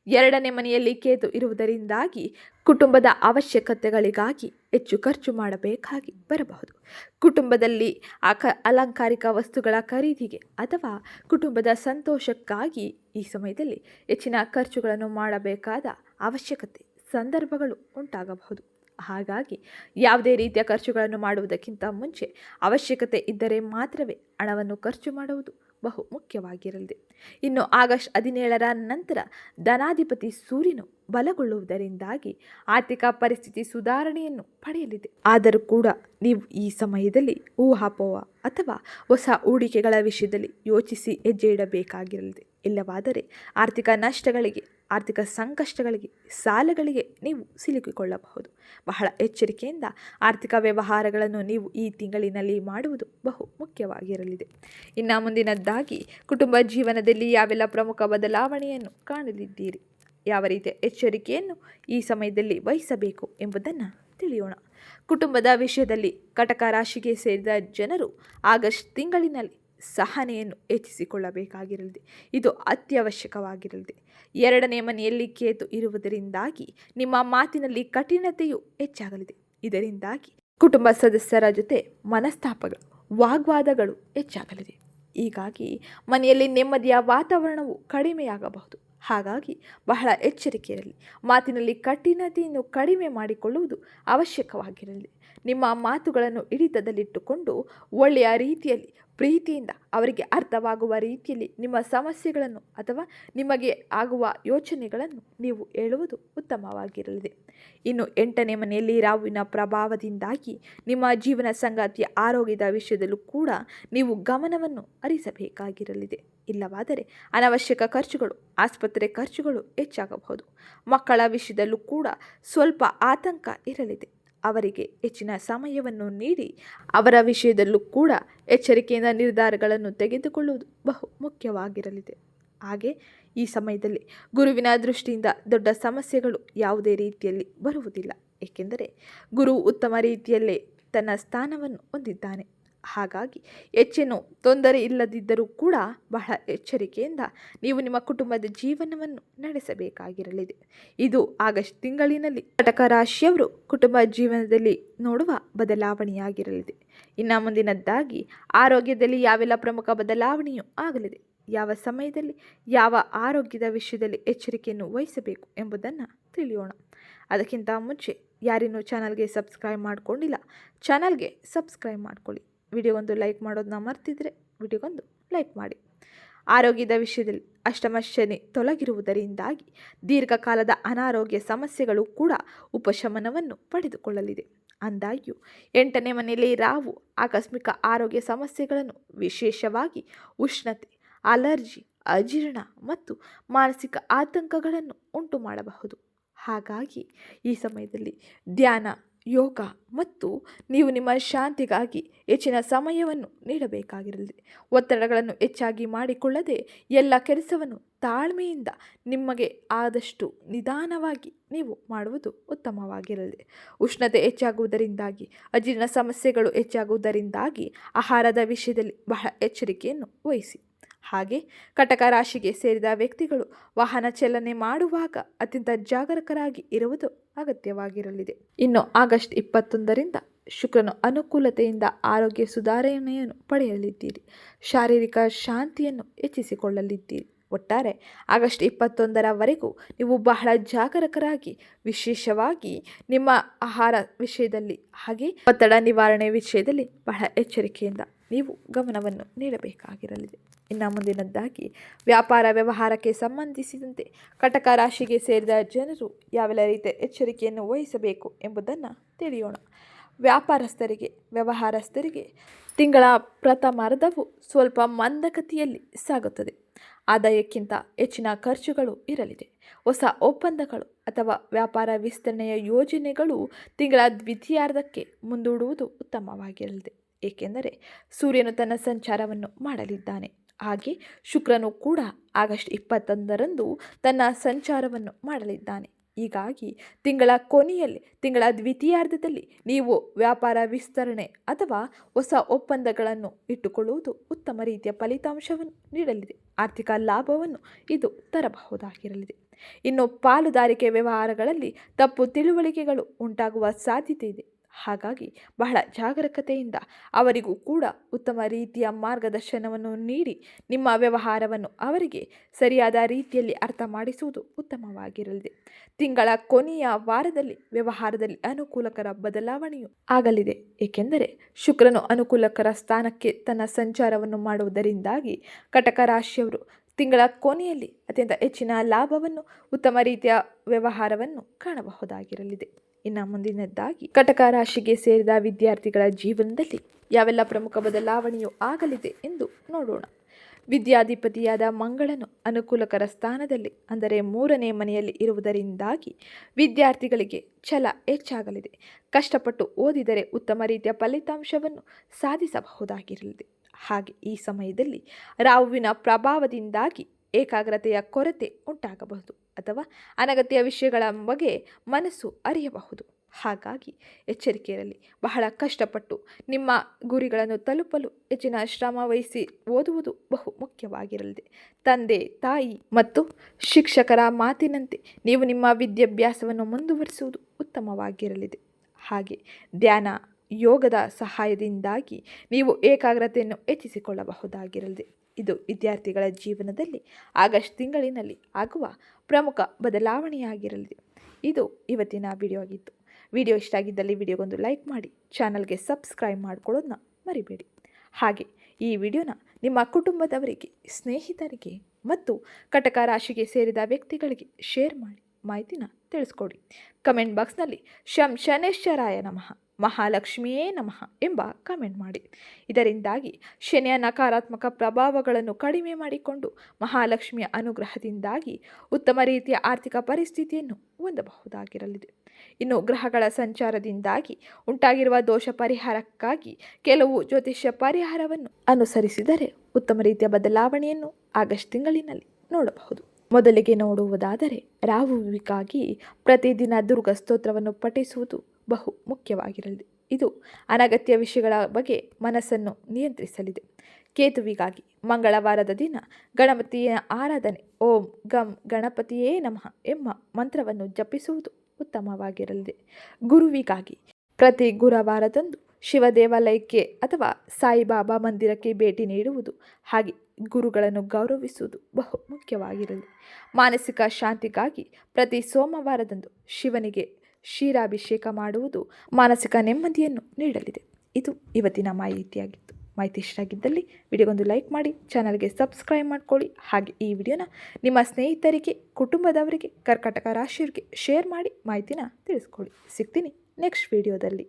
ಎರಡನೇ ಮನೆಯಲ್ಲಿ ಕೇತು ಇರುವುದರಿಂದಾಗಿ ಕುಟುಂಬದ ಅವಶ್ಯಕತೆಗಳಿಗಾಗಿ ಹೆಚ್ಚು ಖರ್ಚು ಮಾಡಬೇಕಾಗಿ ಬರಬಹುದು. ಕುಟುಂಬದಲ್ಲಿ ಅಕ ಅಲಂಕಾರಿಕ ವಸ್ತುಗಳ ಖರೀದಿಗೆ ಅಥವಾ ಕುಟುಂಬದ ಸಂತೋಷಕ್ಕಾಗಿ ಈ ಸಮಯದಲ್ಲಿ ಹೆಚ್ಚಿನ ಖರ್ಚುಗಳನ್ನು ಮಾಡಬೇಕಾದ ಅವಶ್ಯಕತೆ, ಸಂದರ್ಭಗಳು ಉಂಟಾಗಬಹುದು. ಹಾಗಾಗಿ ಯಾವುದೇ ರೀತಿಯ ಖರ್ಚುಗಳನ್ನು ಮಾಡುವುದಕ್ಕಿಂತ ಮುಂಚೆ ಅವಶ್ಯಕತೆ ಇದ್ದರೆ ಮಾತ್ರವೇ ಹಣವನ್ನು ಖರ್ಚು ಮಾಡುವುದು ಬಹು ಮುಖ್ಯವಾಗಿರಲಿದೆ. ಇನ್ನು ಆಗಸ್ಟ್ ಹದಿನೇಳರ ನಂತರ ಧನಾಧಿಪತಿ ಸೂರ್ಯನು ಬಲಗೊಳ್ಳುವುದರಿಂದಾಗಿ ಆರ್ಥಿಕ ಪರಿಸ್ಥಿತಿ ಸುಧಾರಣೆಯನ್ನು ಪಡೆಯಲಿದೆ. ಆದರೂ ಕೂಡ ನೀವು ಈ ಸಮಯದಲ್ಲಿ ಊಹಾಪೋಹ ಅಥವಾ ಹೊಸ ಹೂಡಿಕೆಗಳ ವಿಷಯದಲ್ಲಿ ಯೋಚಿಸಿ ಹೆಜ್ಜೆ ಇಡಬೇಕಾಗಿರಲಿದೆ. ಇಲ್ಲವಾದರೆ ಆರ್ಥಿಕ ನಷ್ಟಗಳಿಗೆ, ಆರ್ಥಿಕ ಸಂಕಷ್ಟಗಳಿಗೆ, ಸಾಲಗಳಿಗೆ ನೀವು ಸಿಲುಕಿಕೊಳ್ಳಬಹುದು. ಬಹಳ ಎಚ್ಚರಿಕೆಯಿಂದ ಆರ್ಥಿಕ ವ್ಯವಹಾರಗಳನ್ನು ನೀವು ಈ ತಿಂಗಳಿನಲ್ಲಿ ಮಾಡುವುದು ಬಹು ಮುಖ್ಯವಾಗಿರಲಿದೆ. ಇನ್ನು ಮುಂದಿನದ್ದಾಗಿ, ಕುಟುಂಬ ಜೀವನದಲ್ಲಿ ಯಾವೆಲ್ಲ ಪ್ರಮುಖ ಬದಲಾವಣೆಯನ್ನು ಕಾಣಲಿದ್ದೀರಿ? ಯಾವ ರೀತಿಯ ಎಚ್ಚರಿಕೆಯನ್ನು ಈ ಸಮಯದಲ್ಲಿ ವಹಿಸಬೇಕು ಎಂಬುದನ್ನು ತಿಳಿಯೋಣ. ಕುಟುಂಬದ ವಿಷಯದಲ್ಲಿ ಕಟಕ ರಾಶಿಗೆ ಸೇರಿದ ಜನರು ಆಗಸ್ಟ್ ತಿಂಗಳಿನಲ್ಲಿ ಸಹನೆಯನ್ನು ಹೆಚ್ಚಿಸಿಕೊಳ್ಳಬೇಕಾಗಿರಲಿದೆ ಇದು ಅತ್ಯವಶ್ಯಕವಾಗಿರಲಿದೆ ಎರಡನೇ ಮನೆಯಲ್ಲಿ ಕೇತು ಇರುವುದರಿಂದಾಗಿ ನಿಮ್ಮ ಮಾತಿನಲ್ಲಿ ಕಠಿಣತೆಯು ಹೆಚ್ಚಾಗಲಿದೆ. ಇದರಿಂದಾಗಿ ಕುಟುಂಬ ಸದಸ್ಯರ ಜೊತೆ ಮನಸ್ತಾಪಗಳು, ವಾಗ್ವಾದಗಳು ಹೆಚ್ಚಾಗಲಿದೆ. ಹೀಗಾಗಿ ಮನೆಯಲ್ಲಿ ನೆಮ್ಮದಿಯ ವಾತಾವರಣವು ಕಡಿಮೆಯಾಗಬಹುದು. ಹಾಗಾಗಿ ಬಹಳ ಎಚ್ಚರಿಕೆ ಇರಲಿ ಮಾತಿನಲ್ಲಿ ಕಠಿಣತೆಯನ್ನು ಕಡಿಮೆ ಮಾಡಿಕೊಳ್ಳುವುದು ಅವಶ್ಯಕವಾಗಿರಲಿ. ನಿಮ್ಮ ಮಾತುಗಳನ್ನು ಹಿಡಿತದಲ್ಲಿಟ್ಟುಕೊಂಡು ಒಳ್ಳೆಯ ರೀತಿಯಲ್ಲಿ ಪ್ರೀತಿಯಿಂದ ಅವರಿಗೆ ಅರ್ಥವಾಗುವ ರೀತಿಯಲ್ಲಿ ನಿಮ್ಮ ಸಮಸ್ಯೆಗಳನ್ನು ಅಥವಾ ನಿಮಗೆ ಆಗುವ ಯೋಚನೆಗಳನ್ನು ನೀವು ಹೇಳುವುದು ಉತ್ತಮವಾಗಿರಲಿದೆ. ಇನ್ನು ಎಂಟನೇ ಮನೆಯಲ್ಲಿ ರಾಹುವಿನ ಪ್ರಭಾವದಿಂದಾಗಿ ನಿಮ್ಮ ಜೀವನ ಸಂಗಾತಿಯ ಆರೋಗ್ಯದ ವಿಷಯದಲ್ಲೂ ಕೂಡ ನೀವು ಗಮನವನ್ನು ಹರಿಸಬೇಕಾಗಿರಲಿದೆ. ಇಲ್ಲವಾದರೆ ಅನವಶ್ಯಕ ಖರ್ಚುಗಳು, ಆಸ್ಪತ್ರೆ ಖರ್ಚುಗಳು ಹೆಚ್ಚಾಗಬಹುದು. ಮಕ್ಕಳ ವಿಷಯದಲ್ಲೂ ಕೂಡ ಸ್ವಲ್ಪ ಆತಂಕ ಇರಲಿದೆ. ಅವರಿಗೆ ಹೆಚ್ಚಿನ ಸಮಯವನ್ನು ನೀಡಿ ಅವರ ವಿಷಯದಲ್ಲೂ ಕೂಡ ಎಚ್ಚರಿಕೆಯಿಂದ ನಿರ್ಧಾರಗಳನ್ನು ತೆಗೆದುಕೊಳ್ಳುವುದು ಬಹು ಮುಖ್ಯವಾಗಿರಲಿದೆ. ಹಾಗೆ ಈ ಸಮಯದಲ್ಲಿ ಗುರುವಿನ ದೃಷ್ಟಿಯಿಂದ ದೊಡ್ಡ ಸಮಸ್ಯೆಗಳು ಯಾವುದೇ ರೀತಿಯಲ್ಲಿ ಬರುವುದಿಲ್ಲ. ಏಕೆಂದರೆ ಗುರು ಉತ್ತಮ ರೀತಿಯಲ್ಲೇ ತನ್ನ ಸ್ಥಾನವನ್ನು ಹೊಂದಿದ್ದಾನೆ. ಹಾಗಾಗಿ ಹೆಚ್ಚೇನು ತೊಂದರೆ ಇಲ್ಲದಿದ್ದರೂ ಕೂಡ ಬಹಳ ಎಚ್ಚರಿಕೆಯಿಂದ ನೀವು ನಿಮ್ಮ ಕುಟುಂಬದ ಜೀವನವನ್ನು ನಡೆಸಬೇಕಾಗಿರಲಿದೆ. ಇದು ಆಗಸ್ಟ್ ತಿಂಗಳಿನಲ್ಲಿ ಕಟಕ ರಾಶಿಯವರು ಕುಟುಂಬ ಜೀವನದಲ್ಲಿ ನೋಡುವ ಬದಲಾವಣೆಯಾಗಿರಲಿದೆ. ಇನ್ನು ಮುಂದಿನದ್ದಾಗಿ ಆರೋಗ್ಯದಲ್ಲಿ ಯಾವೆಲ್ಲ ಪ್ರಮುಖ ಬದಲಾವಣೆಯೂ ಆಗಲಿದೆ. ಯಾವ ಸಮಯದಲ್ಲಿ ಯಾವ ಆರೋಗ್ಯದ ವಿಷಯದಲ್ಲಿ ಎಚ್ಚರಿಕೆಯನ್ನು ವಹಿಸಬೇಕು ಎಂಬುದನ್ನು ತಿಳಿಯೋಣ. ಅದಕ್ಕಿಂತ ಮುಂಚೆ ಯಾರಿನ್ನೂ ಚಾನಲ್ಗೆ ಸಬ್ಸ್ಕ್ರೈಬ್ ಮಾಡಿಕೊಂಡಿಲ್ಲ, ಚಾನಲ್ಗೆ ಸಬ್ಸ್ಕ್ರೈಬ್ ಮಾಡ್ಕೊಳ್ಳಿ. ವಿಡಿಯೋಗೊಂದು ಲೈಕ್ ಮಾಡೋದನ್ನ ಮರ್ತಿದ್ರೆ ವಿಡಿಯೋಗೊಂದು ಲೈಕ್ ಮಾಡಿ. ಆರೋಗ್ಯದ ವಿಷಯದಲ್ಲಿ ಅಷ್ಟಮ ಶನಿ ತೊಲಗಿರುವುದರಿಂದಾಗಿ ದೀರ್ಘಕಾಲದ ಅನಾರೋಗ್ಯ ಸಮಸ್ಯೆಗಳು ಕೂಡ ಉಪಶಮನವನ್ನು ಪಡೆದುಕೊಳ್ಳಲಿದೆ. ಅಂದಾಗ್ಯೂ, ಎಂಟನೇ ಮನೆಯಲ್ಲಿ ರಾವು ಆಕಸ್ಮಿಕ ಆರೋಗ್ಯ ಸಮಸ್ಯೆಗಳನ್ನು ವಿಶೇಷವಾಗಿ ಉಷ್ಣತೆ, ಅಲರ್ಜಿ, ಅಜೀರ್ಣ ಮತ್ತು ಮಾನಸಿಕ ಆತಂಕಗಳನ್ನು ಉಂಟು ಮಾಡಬಹುದು ಹಾಗಾಗಿ ಈ ಸಮಯದಲ್ಲಿ ಧ್ಯಾನ ಯೋಗ ಮತ್ತು ನೀವು ನಿಮ್ಮ ಶಾಂತಿಗಾಗಿ ಹೆಚ್ಚಿನ ಸಮಯವನ್ನು ನೀಡಬೇಕಾಗಿರಲಿದೆ ಒತ್ತಡಗಳನ್ನು ಹೆಚ್ಚಾಗಿ ಮಾಡಿಕೊಳ್ಳದೆ ಎಲ್ಲ ಕೆಲಸವನ್ನು ತಾಳ್ಮೆಯಿಂದ ನಿಮಗೆ ಆದಷ್ಟು ನಿಧಾನವಾಗಿ ನೀವು ಮಾಡುವುದು ಉತ್ತಮವಾಗಿರಲಿ. ಉಷ್ಣತೆ ಹೆಚ್ಚಾಗುವುದರಿಂದಾಗಿ, ಅಜೀರ್ಣ ಸಮಸ್ಯೆಗಳು ಹೆಚ್ಚಾಗುವುದರಿಂದಾಗಿ ಆಹಾರದ ವಿಷಯದಲ್ಲಿ ಬಹಳ ಎಚ್ಚರಿಕೆಯನ್ನು ವಹಿಸಿ. ಹಾಗೆ ಕಟಕ ರಾಶಿಗೆ ಸೇರಿದ ವ್ಯಕ್ತಿಗಳು ವಾಹನ ಚಲನೆ ಮಾಡುವಾಗ ಅತ್ಯಂತ ಜಾಗರೂಕರಾಗಿ ಇರುವುದು ಅಗತ್ಯವಾಗಿರಲಿದೆ. ಇನ್ನು ಆಗಸ್ಟ್ ಇಪ್ಪತ್ತೊಂದರಿಂದ ಶುಕ್ರನು ಅನುಕೂಲತೆಯಿಂದ ಆರೋಗ್ಯ ಸುಧಾರಣೆಯನ್ನು ಪಡೆಯಲಿದ್ದೀರಿ. ಶಾರೀರಿಕ ಶಾಂತಿಯನ್ನು ಹೆಚ್ಚಿಸಿಕೊಳ್ಳಲಿದ್ದೀರಿ. ಒಟ್ಟಾರೆ ಆಗಸ್ಟ್ ಇಪ್ಪತ್ತೊಂದರವರೆಗೂ ನೀವು ಬಹಳ ಜಾಗರೂಕರಾಗಿ, ವಿಶೇಷವಾಗಿ ನಿಮ್ಮ ಆಹಾರ ವಿಷಯದಲ್ಲಿ ಹಾಗೆ ಒತ್ತಡ ನಿವಾರಣೆ ವಿಷಯದಲ್ಲಿ ಬಹಳ ಎಚ್ಚರಿಕೆಯಿಂದ ನೀವು ಗಮನವನ್ನು ನೀಡಬೇಕಾಗಿರಲಿದೆ. ಇನ್ನು ಮುಂದಿನದ್ದಾಗಿ ವ್ಯಾಪಾರ ವ್ಯವಹಾರಕ್ಕೆ ಸಂಬಂಧಿಸಿದಂತೆ ಕಟಕ ರಾಶಿಗೆ ಸೇರಿದ ಜನರು ಯಾವೆಲ್ಲ ರೀತಿಯ ಎಚ್ಚರಿಕೆಯನ್ನು ವಹಿಸಬೇಕು ಎಂಬುದನ್ನು ತಿಳಿಯೋಣ. ವ್ಯಾಪಾರಸ್ಥರಿಗೆ, ವ್ಯವಹಾರಸ್ಥರಿಗೆ ತಿಂಗಳ ಪ್ರಥಮಾರ್ಧವು ಸ್ವಲ್ಪ ಮಂದಗತಿಯಲ್ಲಿ ಸಾಗುತ್ತದೆ. ಆದಾಯಕ್ಕಿಂತ ಹೆಚ್ಚಿನ ಖರ್ಚುಗಳು ಇರಲಿದೆ. ಹೊಸ ಒಪ್ಪಂದಗಳು ಅಥವಾ ವ್ಯಾಪಾರ ವಿಸ್ತರಣೆಯ ಯೋಜನೆಗಳು ತಿಂಗಳ ದ್ವಿತೀಯಾರ್ಧಕ್ಕೆ ಮುಂದೂಡುವುದು ಉತ್ತಮವಾಗಿರಲಿದೆ. ಏಕೆಂದರೆ ಸೂರ್ಯನು ತನ್ನ ಸಂಚಾರವನ್ನು ಮಾಡಲಿದ್ದಾನೆ. ಹಾಗೆ ಶುಕ್ರನು ಕೂಡ ಆಗಸ್ಟ್ ಇಪ್ಪತ್ತೊಂದರಂದು ತನ್ನ ಸಂಚಾರವನ್ನು ಮಾಡಲಿದ್ದಾನೆ. ಹೀಗಾಗಿ ತಿಂಗಳ ಕೊನೆಯಲ್ಲಿ, ತಿಂಗಳ ದ್ವಿತೀಯಾರ್ಧದಲ್ಲಿ ನೀವು ವ್ಯಾಪಾರ ವಿಸ್ತರಣೆ ಅಥವಾ ಹೊಸ ಒಪ್ಪಂದಗಳನ್ನು ಇಟ್ಟುಕೊಳ್ಳುವುದು ಉತ್ತಮ ರೀತಿಯ ಫಲಿತಾಂಶವನ್ನು ನೀಡಲಿದೆ. ಆರ್ಥಿಕ ಲಾಭವನ್ನು ಇದು ತರಬಹುದಾಗಿರಲಿದೆ. ಇನ್ನು ಪಾಲುದಾರಿಕೆ ವ್ಯವಹಾರಗಳಲ್ಲಿ ತಪ್ಪು ತಿಳುವಳಿಕೆಗಳು ಉಂಟಾಗುವ ಸಾಧ್ಯತೆ ಇದೆ. ಹಾಗಾಗಿ ಬಹಳ ಜಾಗರೂಕತೆಯಿಂದ ಅವರಿಗೂ ಕೂಡ ಉತ್ತಮ ರೀತಿಯ ಮಾರ್ಗದರ್ಶನವನ್ನು ನೀಡಿ ನಿಮ್ಮ ವ್ಯವಹಾರವನ್ನು ಅವರಿಗೆ ಸರಿಯಾದ ರೀತಿಯಲ್ಲಿ ಅರ್ಥ ಮಾಡಿಸುವುದು ಉತ್ತಮವಾಗಿರಲಿದೆ. ತಿಂಗಳ ಕೊನೆಯ ವಾರದಲ್ಲಿ ವ್ಯವಹಾರದಲ್ಲಿ ಅನುಕೂಲಕರ ಬದಲಾವಣೆಯು ಆಗಲಿದೆ. ಏಕೆಂದರೆ ಶುಕ್ರನು ಅನುಕೂಲಕರ ಸ್ಥಾನಕ್ಕೆ ತನ್ನ ಸಂಚಾರವನ್ನು ಮಾಡುವುದರಿಂದಾಗಿ ಕಟಕ ರಾಶಿಯವರು ತಿಂಗಳ ಕೊನೆಯಲ್ಲಿ ಅತ್ಯಂತ ಹೆಚ್ಚಿನ ಲಾಭವನ್ನು ಉತ್ತಮ ರೀತಿಯ ವ್ಯವಹಾರವನ್ನು ಕಾಣಬಹುದಾಗಿರಲಿದೆ. ಇನ್ನು ಮುಂದಿನದ್ದಾಗಿ ಕಟಕ ರಾಶಿಗೆ ಸೇರಿದ ವಿದ್ಯಾರ್ಥಿಗಳ ಜೀವನದಲ್ಲಿ ಯಾವೆಲ್ಲ ಪ್ರಮುಖ ಬದಲಾವಣೆಯು ಆಗಲಿದೆ ಎಂದು ನೋಡೋಣ. ವಿದ್ಯಾಧಿಪತಿಯಾದ ಮಂಗಳನು ಅನುಕೂಲಕರ ಸ್ಥಾನದಲ್ಲಿ, ಅಂದರೆ ಮೂರನೇ ಮನೆಯಲ್ಲಿ ಇರುವುದರಿಂದಾಗಿ ವಿದ್ಯಾರ್ಥಿಗಳಿಗೆ ಛಲ ಹೆಚ್ಚಾಗಲಿದೆ. ಕಷ್ಟಪಟ್ಟು ಓದಿದರೆ ಉತ್ತಮ ರೀತಿಯ ಫಲಿತಾಂಶವನ್ನು ಸಾಧಿಸಬಹುದಾಗಿರಲಿದೆ. ಹಾಗೆ ಈ ಸಮಯದಲ್ಲಿ ರಾಹುವಿನ ಪ್ರಭಾವದಿಂದಾಗಿ ಏಕಾಗ್ರತೆಯ ಕೊರತೆ ಉಂಟಾಗಬಹುದು ಅಥವಾ ಅನಗತ್ಯ ವಿಷಯಗಳ ಬಗ್ಗೆ ಮನಸ್ಸು ಅರಿಯಬಹುದು. ಹಾಗಾಗಿ ಎಚ್ಚರಿಕೆ ಇರಲಿ ಬಹಳ ಕಷ್ಟಪಟ್ಟು ನಿಮ್ಮ ಗುರಿಗಳನ್ನು ತಲುಪಲು ಹೆಚ್ಚಿನ ಶ್ರಮ ವಹಿಸಿ ಓದುವುದು ಬಹು ಮುಖ್ಯವಾಗಿರಲಿದೆ. ತಂದೆ, ತಾಯಿ ಮತ್ತು ಶಿಕ್ಷಕರ ಮಾತಿನಂತೆ ನೀವು ನಿಮ್ಮ ವಿದ್ಯಾಭ್ಯಾಸವನ್ನು ಮುಂದುವರಿಸುವುದು ಉತ್ತಮವಾಗಿರಲಿದೆ. ಹಾಗೆ ಧ್ಯಾನ, ಯೋಗದ ಸಹಾಯದಿಂದಾಗಿ ನೀವು ಏಕಾಗ್ರತೆಯನ್ನು ಹೆಚ್ಚಿಸಿಕೊಳ್ಳಬಹುದಾಗಿರಲಿದೆ. ಇದು ವಿದ್ಯಾರ್ಥಿಗಳ ಜೀವನದಲ್ಲಿ ಆಗಸ್ಟ್ ತಿಂಗಳಿನಲ್ಲಿ ಆಗುವ ಪ್ರಮುಖ ಬದಲಾವಣೆಯಾಗಿರಲಿದೆ. ಇದು ಇವತ್ತಿನ ವಿಡಿಯೋ ಆಗಿತ್ತು. ವಿಡಿಯೋ ಇಷ್ಟ ಆಗಿದ್ದಲ್ಲಿ ವಿಡಿಯೋಗೊಂದು ಲೈಕ್ ಮಾಡಿ ಚಾನಲ್ಗೆ ಸಬ್ಸ್ಕ್ರೈಬ್ ಮಾಡ್ಕೊಳ್ಳೋದನ್ನ ಮರಿಬೇಡಿ. ಹಾಗೆ ಈ ವಿಡಿಯೋನ ನಿಮ್ಮ ಕುಟುಂಬದವರಿಗೆ, ಸ್ನೇಹಿತರಿಗೆ ಮತ್ತು ಕಟಕ ರಾಶಿಗೆ ಸೇರಿದ ವ್ಯಕ್ತಿಗಳಿಗೆ ಶೇರ್ ಮಾಡಿ, ಮಾಹಿತಿನ ತಿಳಿಸ್ಕೊಡಿ. ಕಮೆಂಟ್ ಬಾಕ್ಸ್ನಲ್ಲಿ ಶಂ ಶನೇಶ್ವರಾಯ ನಮಃ. ಮಹಾಲಕ್ಷ್ಮಿಯೇ ನಮಃ ಎಂಬ ಕಮೆಂಟ್ ಮಾಡಿ. ಇದರಿಂದಾಗಿ ಶನಿಯ ನಕಾರಾತ್ಮಕ ಪ್ರಭಾವಗಳನ್ನು ಕಡಿಮೆ ಮಾಡಿಕೊಂಡು ಮಹಾಲಕ್ಷ್ಮಿಯ ಅನುಗ್ರಹದಿಂದಾಗಿ ಉತ್ತಮ ರೀತಿಯ ಆರ್ಥಿಕ ಪರಿಸ್ಥಿತಿಯನ್ನು ಹೊಂದಬಹುದಾಗಿರಲಿದೆ. ಇನ್ನು ಗ್ರಹಗಳ ಸಂಚಾರದಿಂದಾಗಿ ಉಂಟಾಗಿರುವ ದೋಷ ಪರಿಹಾರಕ್ಕಾಗಿ ಕೆಲವು ಜ್ಯೋತಿಷ್ಯ ಪರಿಹಾರವನ್ನು ಅನುಸರಿಸಿದರೆ ಉತ್ತಮ ರೀತಿಯ ಬದಲಾವಣೆಯನ್ನು ಆಗಸ್ಟ್ ತಿಂಗಳಿನಲ್ಲಿ ನೋಡಬಹುದು. ಮೊದಲಿಗೆ ನೋಡುವುದಾದರೆ ರಾಹುವಿಗಾಗಿ ಪ್ರತಿದಿನ ದುರ್ಗ ಸ್ತೋತ್ರವನ್ನು ಪಠಿಸುವುದು ಬಹು ಮುಖ್ಯವಾಗಿರಲಿದೆ. ಇದು ಅನಗತ್ಯ ವಿಷಯಗಳ ಬಗ್ಗೆ ಮನಸ್ಸನ್ನು ನಿಯಂತ್ರಿಸಲಿದೆ. ಕೇತುವಿಗಾಗಿ ಮಂಗಳವಾರದ ದಿನ ಗಣಪತಿಯ ಆರಾಧನೆ, ಓಂ ಗಂ ಗಣಪತಿಯೇ ನಮಃ ಎಂಬ ಮಂತ್ರವನ್ನು ಜಪಿಸುವುದು ಉತ್ತಮವಾಗಿರಲಿದೆ. ಗುರುವಿಗಾಗಿ ಪ್ರತಿ ಗುರುವಾರದಂದು ಶಿವ ದೇವಾಲಯಕ್ಕೆ ಅಥವಾ ಸಾಯಿಬಾಬಾ ಮಂದಿರಕ್ಕೆ ಭೇಟಿ ನೀಡುವುದು ಹಾಗೆ ಗುರುಗಳನ್ನು ಗೌರವಿಸುವುದು ಬಹು ಮುಖ್ಯವಾಗಿರಲಿ ಮಾನಸಿಕ ಶಾಂತಿಗಾಗಿ ಪ್ರತಿ ಸೋಮವಾರದಂದು ಶಿವನಿಗೆ ಕ್ಷೀರಾಭಿಷೇಕ ಮಾಡುವುದು ಮಾನಸಿಕ ನೆಮ್ಮದಿಯನ್ನು ನೀಡಲಿದೆ. ಇದು ಇವತ್ತಿನ ಮಾಹಿತಿಯಾಗಿತ್ತು. ಮಾಹಿತಿ ಇಷ್ಟ ಆಗಿದ್ದಲ್ಲಿ ವಿಡಿಯೋಗೊಂದು ಲೈಕ್ ಮಾಡಿ, ಚಾನಲ್ಗೆ ಸಬ್ಸ್ಕ್ರೈಬ್ ಮಾಡ್ಕೊಳ್ಳಿ. ಹಾಗೆ ಈ ವಿಡಿಯೋನ ನಿಮ್ಮ ಸ್ನೇಹಿತರಿಗೆ, ಕುಟುಂಬದವರಿಗೆ, ಕರ್ಕಾಟಕ ರಾಶಿಯವರಿಗೆ ಶೇರ್ ಮಾಡಿ ಮಾಹಿತಿನ ತಿಳಿಸ್ಕೊಳ್ಳಿ. ಸಿಗ್ತೀನಿ ನೆಕ್ಸ್ಟ್ ವಿಡಿಯೋದಲ್ಲಿ.